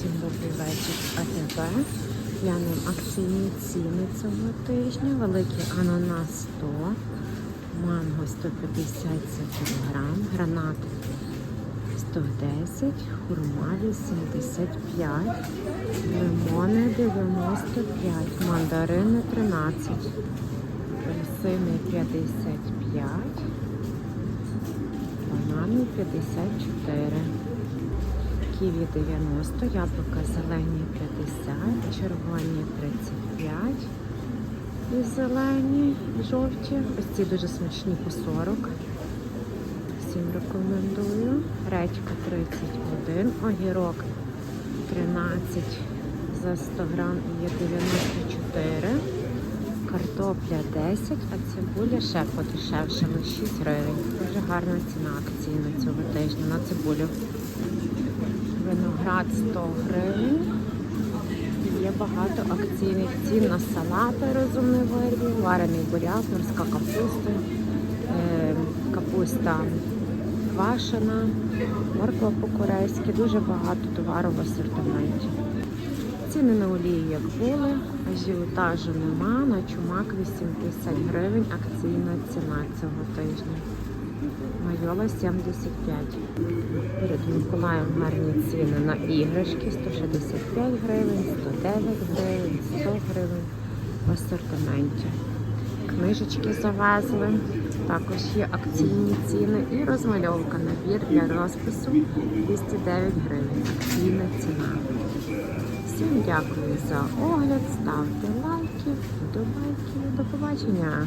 Всім добрий вечір АТБ. Глянемо акційні ціни цього тижня. Великий ананас 100, манго 150 за гранат 110, хурма 85, лимони 95, мандарини 13, апельсини 55, банани 54. Ківі 90, яблука зелені 50, червоні 35 і зелені, і жовті. Ось ці дуже смачні по 40. Всім рекомендую. Редька 31, огірок 13 за 100 грам і є 94. Картопля 10, а цибуля ще подешевшила 6 гривень. Дуже гарна ціна акції на цього тижня на цибулю. Виноград 100 гривень. Є багато акційних цін на салати розумний вибір, варений буряк, морська капуста, е, капуста квашена, морква по-корейськи, дуже багато товару в асортименті. Ціни на олії як були, ажіотажу нема, на чумак 80 гривень, акційна ціна цього тижня. Майола 75. Перед Миколаєм гарні ціни на іграшки 165 гривень, 109 гривень, 100 гривень в асортименті. Книжечки завезли, також є акційні ціни і розмальовка набір для розпису 209 гривень. Акційна ціна. Всім дякую за огляд, ставте лайки, вподобайки. До побачення!